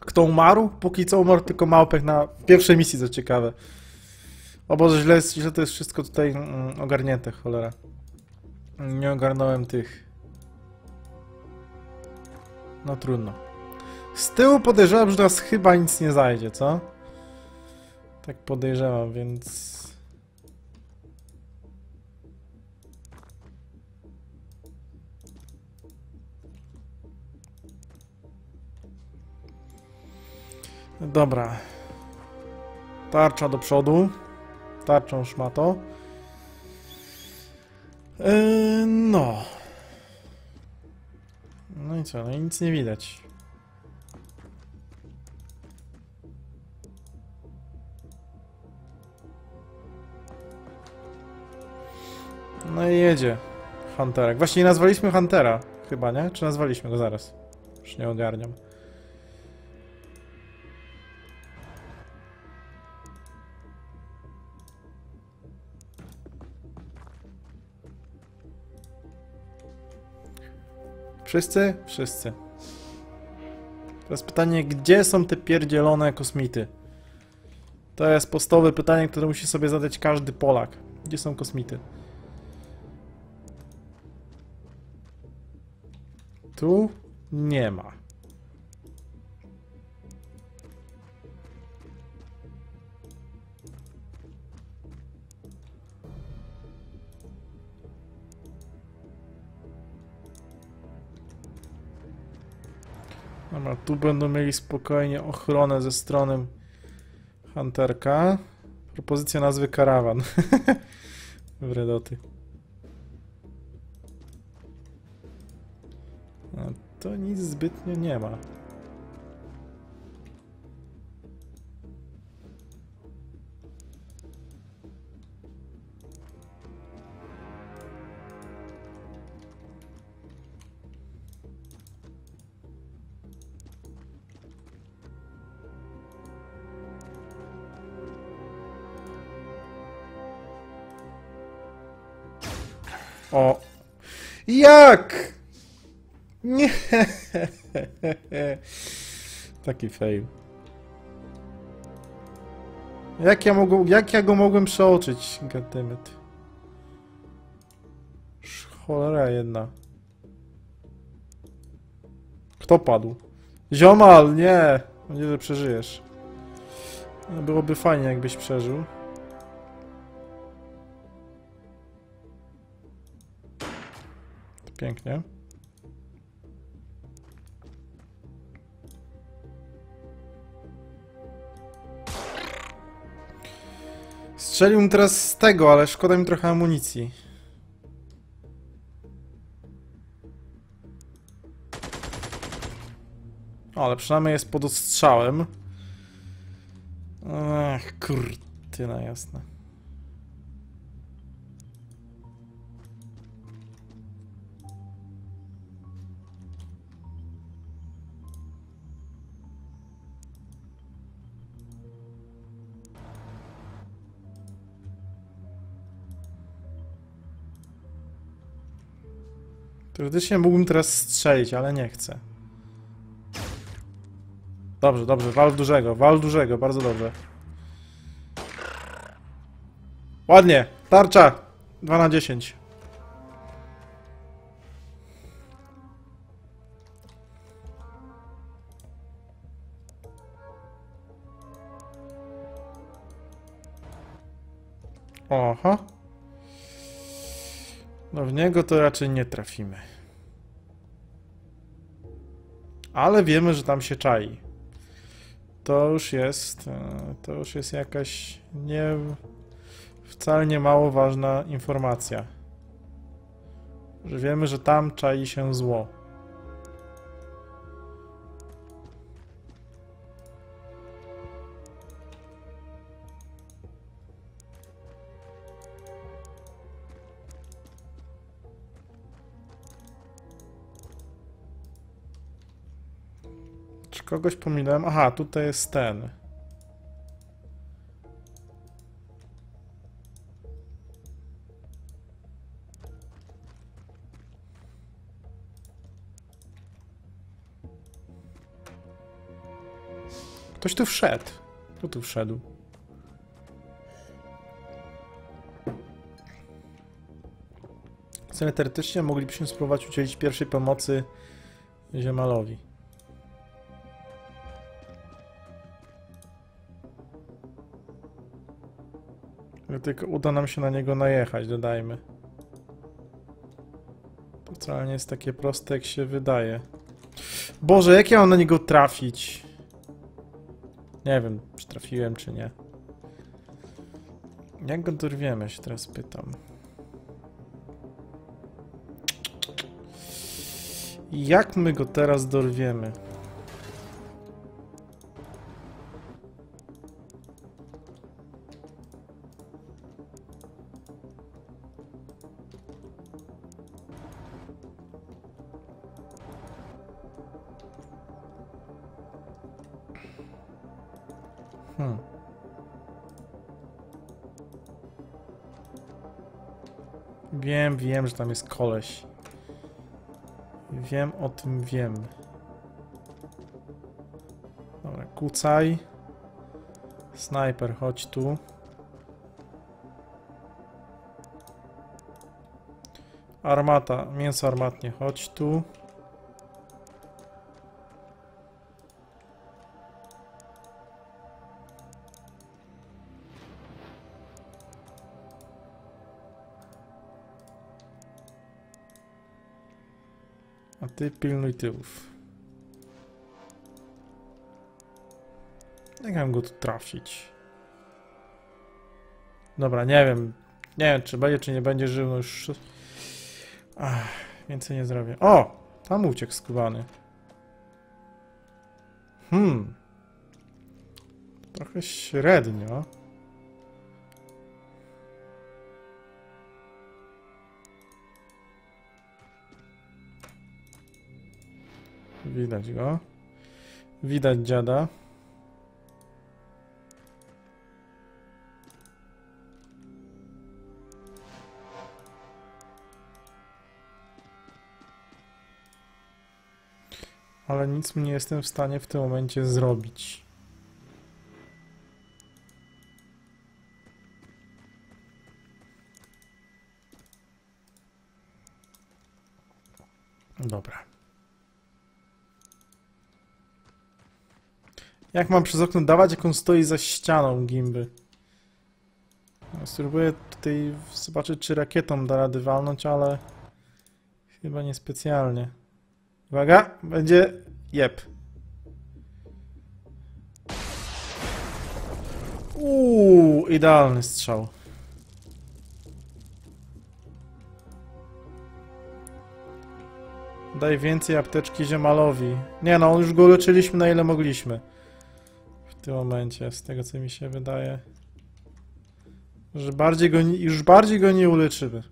Kto umarł? Póki co umarł tylko małpek na pierwszej misji, co ciekawe. O Boże, źle, źle to jest wszystko tutaj mm, ogarnięte, cholera. Nie ogarnąłem tych. No trudno. Z tyłu podejrzewam, że nas chyba nic nie zajdzie, co? Tak podejrzewam, więc... Dobra. Tarcza do przodu. Tarczą szmato. Yy, no. No i co? No i nic nie widać. No i jedzie. Hunterek. Właśnie nie nazwaliśmy Huntera. Chyba, nie? Czy nazwaliśmy go zaraz? Już nie ogarniam. Wszyscy? Wszyscy. Teraz pytanie, gdzie są te pierdzielone kosmity? To jest podstawowe pytanie, które musi sobie zadać każdy Polak. Gdzie są kosmity? Tu nie ma. Dobra, tu będą mieli spokojnie ochronę ze strony Hunterka. Propozycja nazwy karawan. Wredoty. A to nic zbytnio nie ma. Jak? Nie! Taki fail. Jak ja, mogłem, jak ja go mogłem przeoczyć? Goddammit. Cholera jedna. Kto padł? Ziomal, nie! Mam nadzieję, że przeżyjesz. Byłoby fajnie, jakbyś przeżył. Pięknie. Strzelił teraz z tego, ale szkoda mi trochę amunicji. Ale przynajmniej jest pod ostrzałem. Ach, kurtyna jasna. Teoretycznie mógłbym teraz strzelić, ale nie chcę. Dobrze, dobrze, wal dużego, wal dużego, bardzo dobrze. Ładnie, tarcza! 2 na 10. Oho. No w niego to raczej nie trafimy. Ale wiemy, że tam się czai. To już jest, e, to już jest jakaś nie, wcale nie mało ważna informacja. Że wiemy, że tam czai się zło. Kogoś pominąłem? Aha, tutaj jest ten. Ktoś tu wszedł. Kto tu wszedł? Teoretycznie moglibyśmy spróbować udzielić pierwszej pomocy ziemalowi. Tylko uda nam się na niego najechać, dodajmy. To wcale nie jest takie proste, jak się wydaje. Boże, jak ja mam na niego trafić? Nie wiem, czy trafiłem, czy nie. Jak go dorwiemy, się teraz pytam. Jak my go teraz dorwiemy? Tam jest koleś. Wiem o tym, wiem. Dobra, kucaj. Snajper, chodź tu. Armata, mięso armatnie, chodź tu. Ty pilnuj tyłów. Jak mam go tu trafić? Dobra, nie wiem. Nie wiem, czy będzie, czy nie będzie żył, no już... Ach, więcej nie zrobię. O! Tam uciekł skubany. Hmm. Trochę średnio. Widać go. Widać dziada. Ale nic nie jestem w stanie w tym momencie zrobić. Dobra. Jak mam przez okno dawać, jak on stoi za ścianą gimby? No, Spróbuję tutaj zobaczyć, czy rakietą da rady walnąć, ale chyba niespecjalnie. Uwaga, będzie jeb. Uuu, idealny strzał. Daj więcej apteczki ziemalowi. Nie no, już go leczyliśmy na ile mogliśmy. W tym momencie, z tego co mi się wydaje. Że bardziej go, już bardziej go nie uleczymy.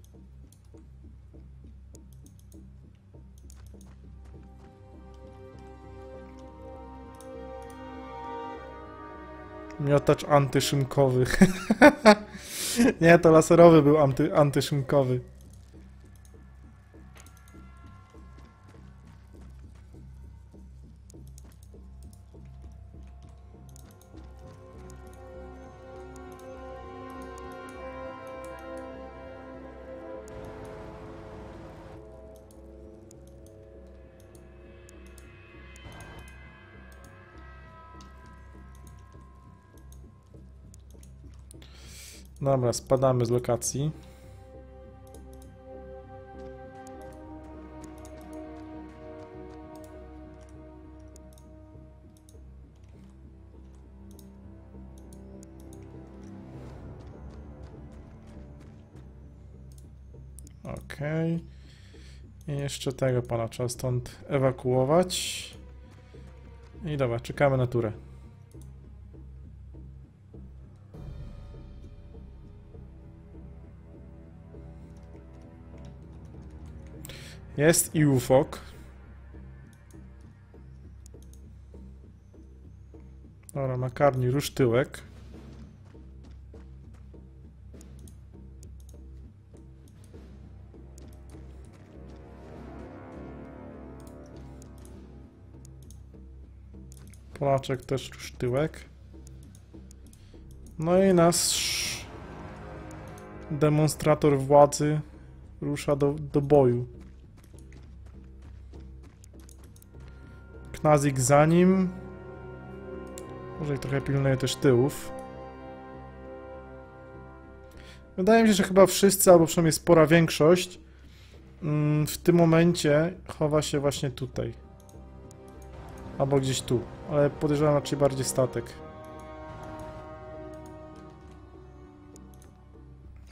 Miotacz antyszynkowy. nie, to laserowy był anty, antyszynkowy. Dobra, spadamy z lokacji. Okej. I jeszcze tego pana trzeba stąd ewakuować. I dobra, czekamy na turę. Jest i ufok. Dobra, makarni, rusz tyłek. Polaczek też już tyłek. No i nasz demonstrator władzy rusza do, do boju. Knazik za nim. Może i trochę pilnuje też tyłów. Wydaje mi się, że chyba wszyscy, albo przynajmniej spora większość mm, w tym momencie chowa się właśnie tutaj. Albo gdzieś tu. Ale podejrzewam raczej bardziej statek.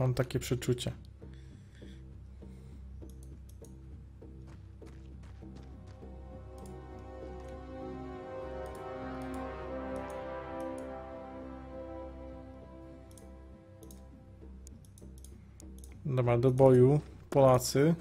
Mam takie przeczucie. Dobra, do boju. Polacy.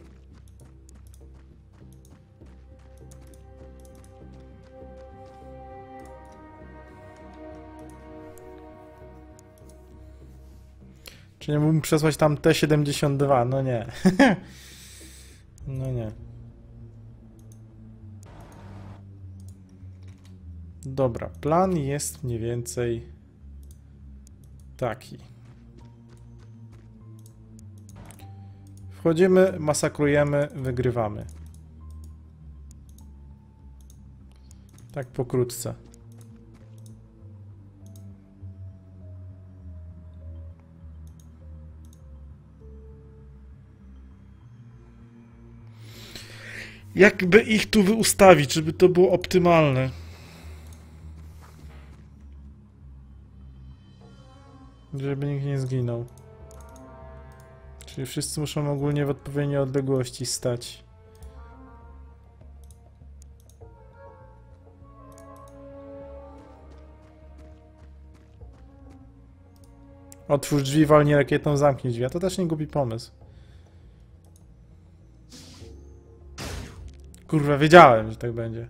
Czy nie mógłbym przesłać tam T-72? No nie. no nie. Dobra, plan jest mniej więcej taki. Wchodzimy, masakrujemy, wygrywamy. Tak pokrótce. Jakby ich tu ustawić, żeby to było optymalne? Żeby nikt nie zginął. Czyli wszyscy muszą ogólnie w odpowiedniej odległości stać. Otwórz drzwi, walnij rakietą, zamknij drzwi. A to też nie głupi pomysł. Kurwa, wiedziałem, że tak będzie.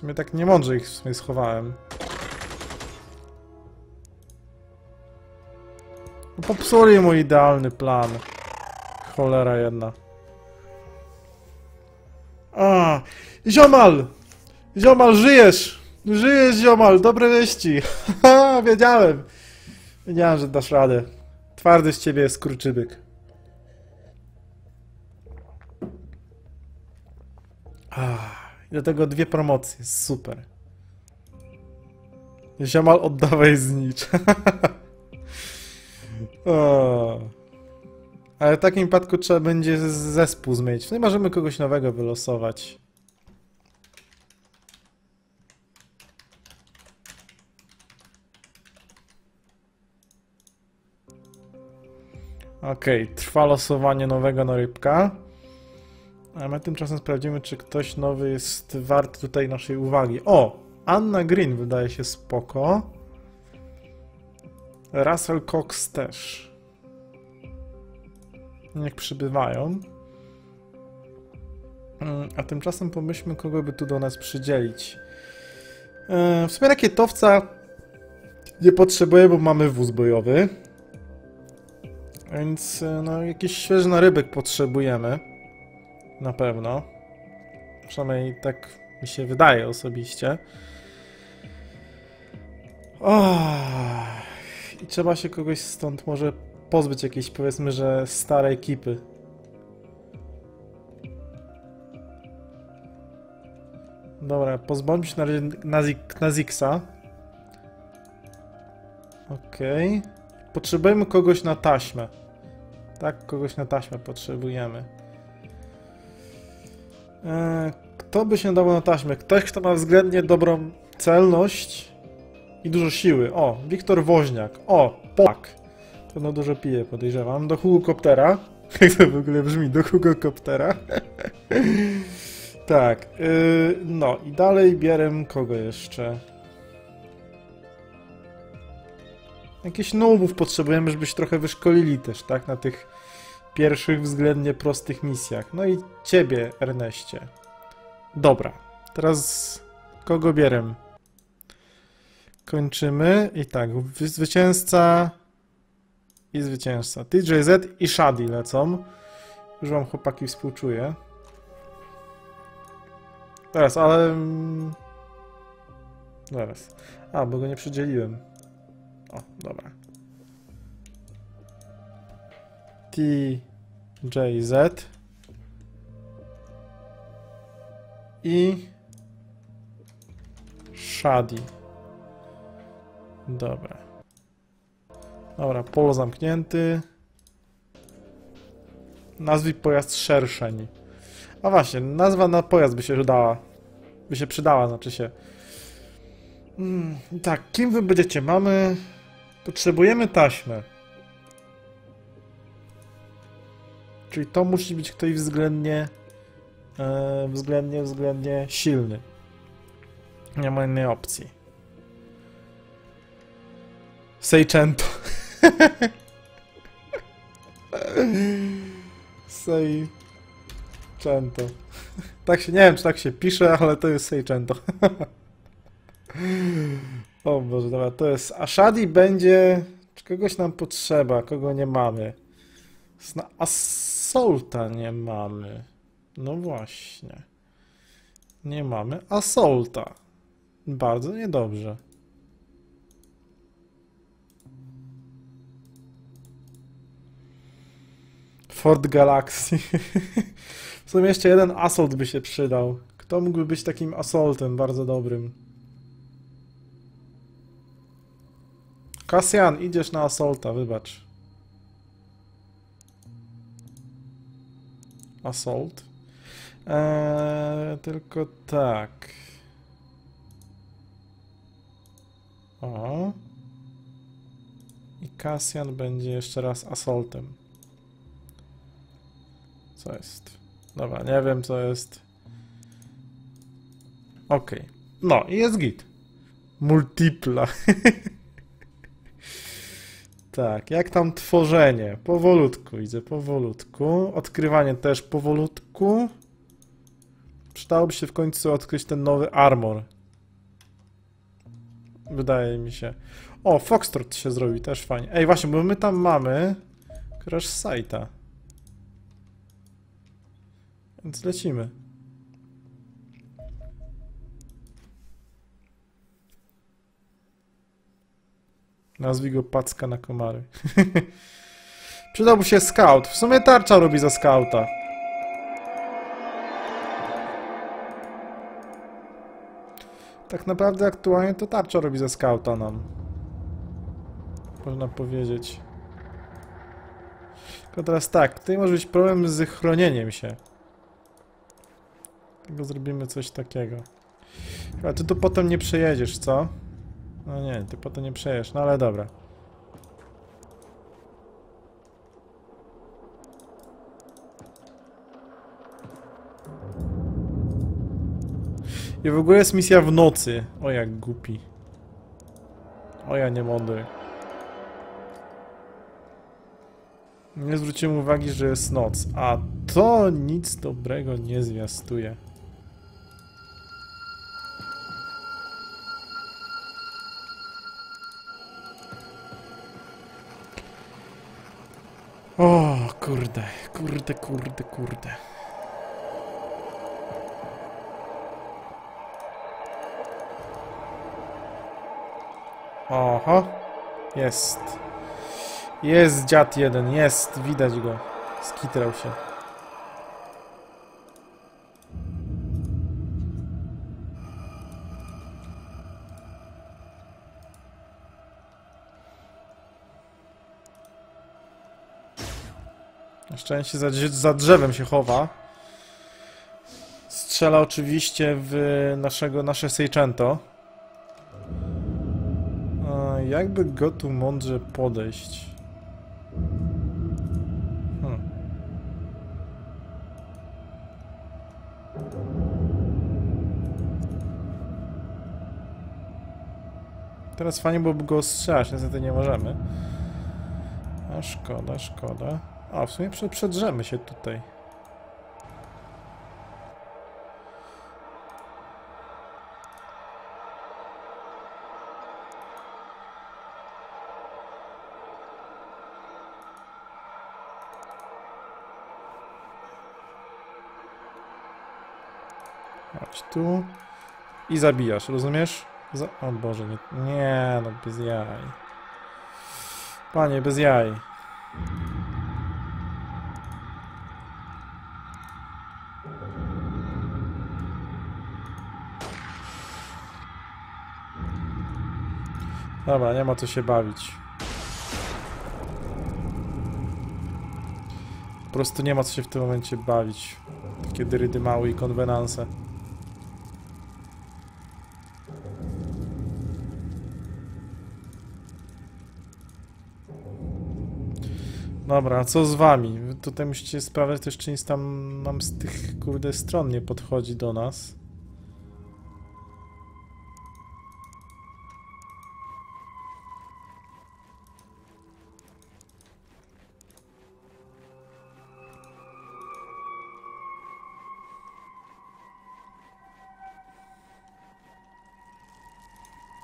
Sumie tak niemądrze ich w sumie schowałem. No popsuli mój idealny plan. Cholera jedna. A, ziomal! Ziomal, żyjesz! Żyjesz, ziomal! Dobre wieści! Wiedziałem! Wiedziałem, że dasz radę. Twardy z ciebie jest. Ah. Do tego dwie promocje, super. Ziomal oddawaj znicz. o. Ale w takim wypadku trzeba będzie zespół zmienić. No i możemy kogoś nowego wylosować. Okej, okay, trwa losowanie nowego na rybka. A my tymczasem sprawdzimy, czy ktoś nowy jest wart tutaj naszej uwagi. O! Anna Green wydaje się spoko. Russell Cox też. Niech przybywają. Mm, a tymczasem pomyślmy, kogo by tu do nas przydzielić. E, w sumie rakietowca nie potrzebuję, bo mamy wóz bojowy. Więc e, no, jakiś świeży narybek potrzebujemy. Na pewno. Przynajmniej tak mi się wydaje osobiście. Oh. I trzeba się kogoś stąd może pozbyć jakiejś, powiedzmy, że starej ekipy. Dobra, pozbądźmy się na razie Nazik. Okej. Okay. Potrzebujemy kogoś na taśmę. Tak, kogoś na taśmę potrzebujemy. E, kto by się dawał na taśmę? Ktoś, kto ma względnie dobrą celność i dużo siły. O, Wiktor Woźniak. O, Polak. Pewno dużo pije, podejrzewam. Do Hugokoptera. Jak to w ogóle brzmi? Do Hugokoptera. tak. Yy, no i dalej bierem kogo jeszcze? Jakieś nowów potrzebujemy, żebyś trochę wyszkolili też, tak? Na tych pierwszych względnie prostych misjach. No i ciebie, Erneście. Dobra, teraz kogo bierem? Kończymy i tak, zwycięzca i zwycięzca. TJZ i Shadi lecą. Już wam chłopaki współczuję. Teraz, ale... mm, Zaraz. A, bo go nie przydzieliłem. O, dobra. TJZ i Shadi. Dobra. Dobra, polo zamknięty. Nazwij pojazd szerszeń. A właśnie, nazwa na pojazd by się przydała. By się przydała, znaczy się. Mm, tak, kim wy będziecie? Mamy... Potrzebujemy taśmę. Czyli to musi być ktoś względnie... E, względnie, względnie silny. Nie ma innej opcji. Seicento. Seicento. Tak się, nie wiem czy tak się pisze, ale to jest Seicento. o Boże, dobra, to jest... A Shadi będzie... Czy kogoś nam potrzeba, kogo nie mamy? Zna... Assaulta nie mamy. No właśnie. Nie mamy Assaulta. Bardzo niedobrze. Ford Galaxy. w sumie jeszcze jeden Assault by się przydał. Kto mógłby być takim Assaultem bardzo dobrym? Kasjan, idziesz na Assaulta, wybacz. Assault. Eee, tylko tak. O. I Kasjan będzie jeszcze raz Assaultem. Co jest? Dobra, nie wiem co jest. Okej. No i jest git. Multipla. tak, jak tam tworzenie? Powolutku idzie, powolutku. Odkrywanie też powolutku. Przydałoby się w końcu odkryć ten nowy armor. Wydaje mi się. O, Foxtrot się zrobi, też fajnie. Ej, właśnie, bo my tam mamy crash site'a. Więc lecimy. Nazwij go Packa na komary. Przydałby się scout. W sumie tarcza robi za skauta. Tak naprawdę aktualnie to tarcza robi za skauta nam. Można powiedzieć. Tylko teraz tak, tutaj może być problem z chronieniem się. Tego zrobimy coś takiego. A ty tu potem nie przejedziesz, co? No nie, ty potem nie przejedziesz, no ale dobra. I w ogóle jest misja w nocy. O jak głupi. O ja nie. Nie zwróciłem uwagi, że jest noc, a to nic dobrego nie zwiastuje. Kurde, kurde, kurde, kurde. Oho, jest. Jest dziad jeden, jest, widać go. Skitrał się. Na szczęście za, za drzewem się chowa. Strzela oczywiście w naszego, nasze Seicento. Jakby go tu mądrze podejść? Hmm. Teraz fajnie byłoby go strzelać, niestety nie możemy. A szkoda, szkoda. A, w sumie przedrzemy się tutaj. Chodź tu. I zabijasz, rozumiesz? Za o Boże, nie, nie no bez jaj. Panie, bez jaj. Dobra, nie ma co się bawić. Po prostu nie ma co się w tym momencie bawić. Takie dyrydy małe i konwenanse. Dobra, co z wami? Tutaj musicie sprawdzać też, czy nic tam nam z tych, kurde, stron nie podchodzi do nas.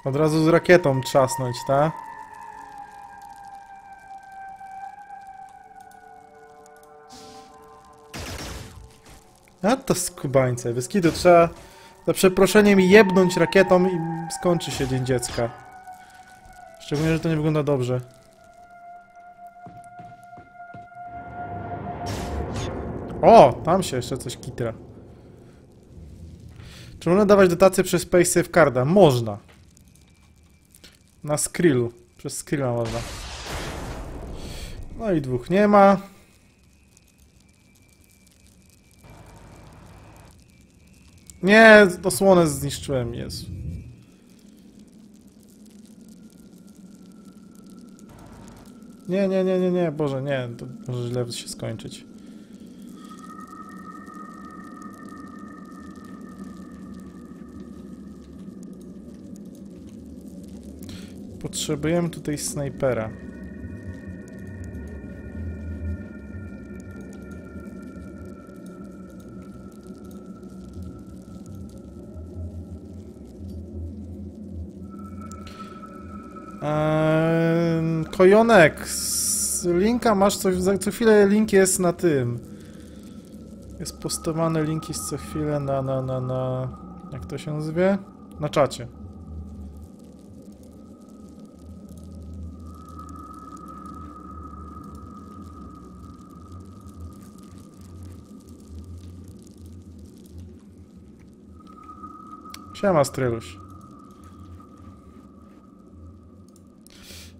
Od razu z rakietą trzasnąć, tak? A to skubańce. Kitu trzeba za przeproszeniem jebnąć rakietą i skończy się dzień dziecka. Szczególnie, że to nie wygląda dobrze. O! Tam się jeszcze coś kitra. Czy można dawać dotacje przez Space Safe Carda? Można. Na Skrillu. Przez Skrilla można. No i dwóch nie ma. Nie, osłonę zniszczyłem, Jezu. Nie, nie, nie, nie, nie, Boże, nie, to może źle się skończyć. Potrzebujemy tutaj snajpera. Eee, Kojonek, z linka masz co, za- co chwilę link jest na tym. Jest postowany link jest co chwilę na, na, na, na... Jak to się nazywa? Na czacie. Siema, Stryluś.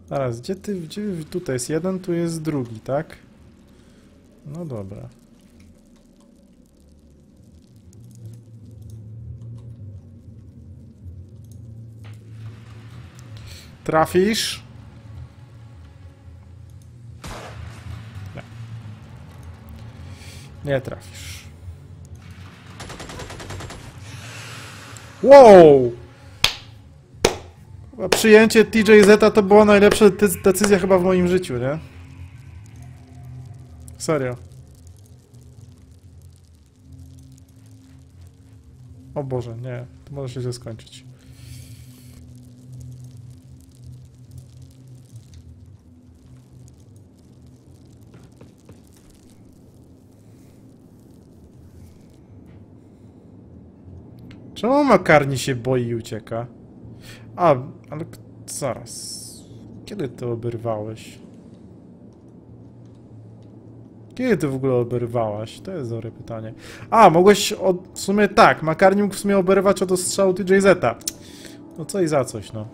Zaraz, gdzie ty, gdzie tutaj jest jeden, tu jest drugi, tak? No dobra. Trafisz? Nie. Nie trafisz. Wow! Przyjęcie TJZ to była najlepsza de- decyzja chyba w moim życiu, nie? Serio. O Boże, nie. To może się skończyć. Czemu Makarni się boi i ucieka? A, ale zaraz. Kiedy to oberwałeś? Kiedy ty w ogóle oberwałaś? To jest dobre pytanie. A, mogłeś od... w sumie tak, Makarni mógł w sumie oberwać od ostrzału TJZ-a. No co i za coś, no.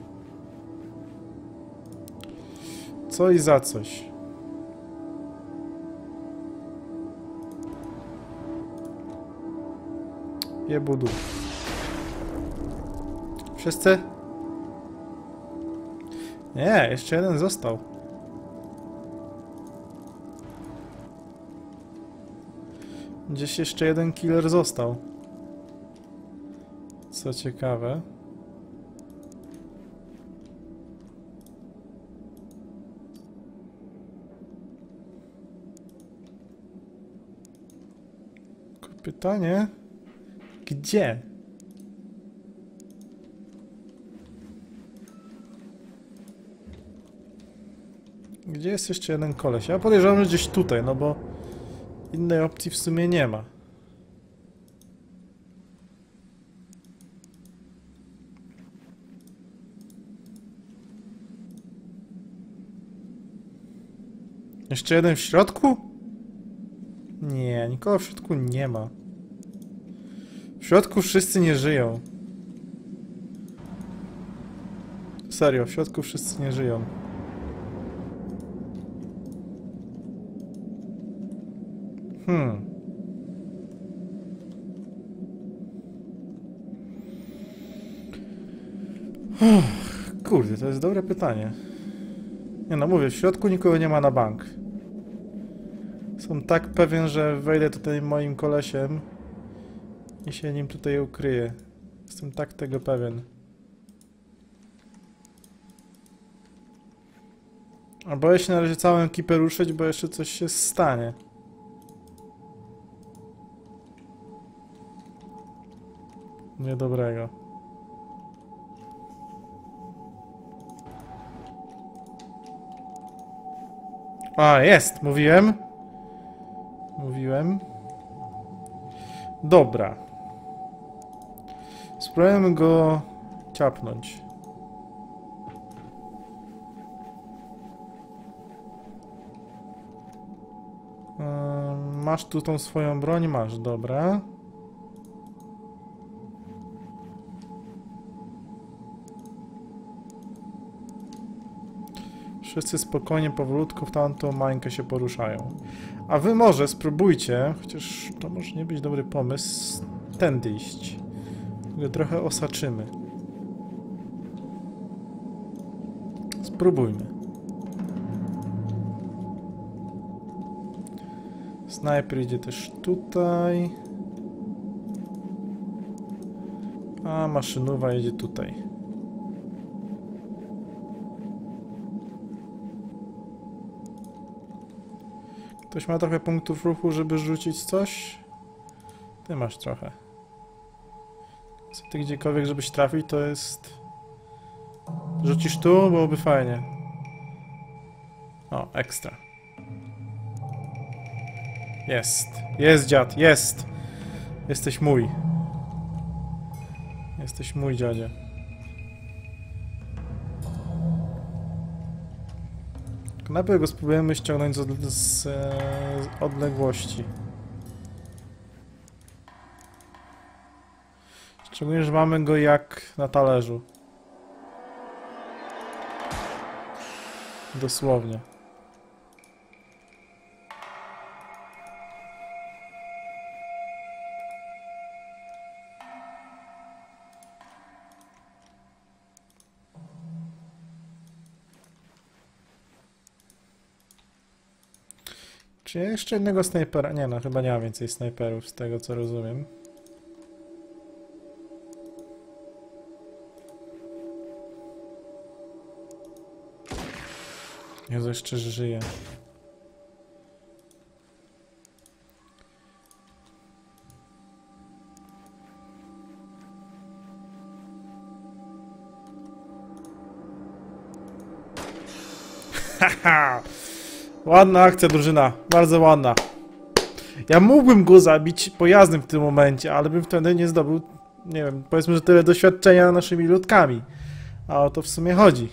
Co i za coś. Jebudu. Wszyscy? Nie, jeszcze jeden został. Gdzieś jeszcze jeden killer został. Co ciekawe. Pytanie, gdzie? Gdzie jest jeszcze jeden koleś? Ja podejrzewam, że gdzieś tutaj, no bo innej opcji w sumie nie ma. Jeszcze jeden w środku? Nie, nikogo w środku nie ma. W środku wszyscy nie żyją. Serio, w środku wszyscy nie żyją. Hmm. Kurde, to jest dobre pytanie. Nie no, mówię, w środku nikogo nie ma na bank. Są tak pewien, że wejdę tutaj moim kolesiem i się nim tutaj ukryję. Jestem tak tego pewien. A boję się na razie całą ekipę ruszyć, bo jeszcze coś się stanie. Niedobrego. A, jest! Mówiłem. Mówiłem. Dobra. Spróbujemy go ciapnąć. Masz tu tą swoją broń? Masz, dobra. Wszyscy spokojnie, powolutku w tamtą mańkę się poruszają. A wy może spróbujcie, chociaż to może nie być dobry pomysł, tędy iść. Trochę osaczymy. Spróbujmy. Snajper idzie też tutaj. A maszynowa jedzie tutaj. Ktoś ma trochę punktów ruchu, żeby rzucić coś? Ty masz trochę. Co ty gdziekolwiek, żebyś trafił, to jest... Rzucisz tu, byłoby fajnie. O, ekstra. Jest. Jest, dziad, jest! Jesteś mój. Jesteś mój, dziadzie. Najpierw go spróbujemy ściągnąć z, z, z odległości. Szczególnie, że mamy go jak na talerzu. Dosłownie. Czy ja jeszcze jednego snajpera? Nie no, chyba nie ma więcej snajperów z tego co rozumiem. Jezu, jeszcze żyje. Haha! Ładna akcja, drużyna. Bardzo ładna. Ja mógłbym go zabić pojazdem w tym momencie, ale bym wtedy nie zdobył, nie wiem, powiedzmy, że tyle doświadczenia naszymi ludkami. A o to w sumie chodzi.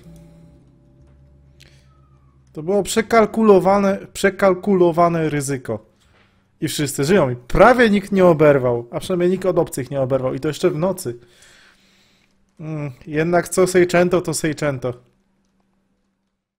To było przekalkulowane, przekalkulowane ryzyko. I wszyscy żyją. I prawie nikt nie oberwał. A przynajmniej nikt od obcych nie oberwał. I to jeszcze w nocy. Mm, jednak co Seicento, to Seicento.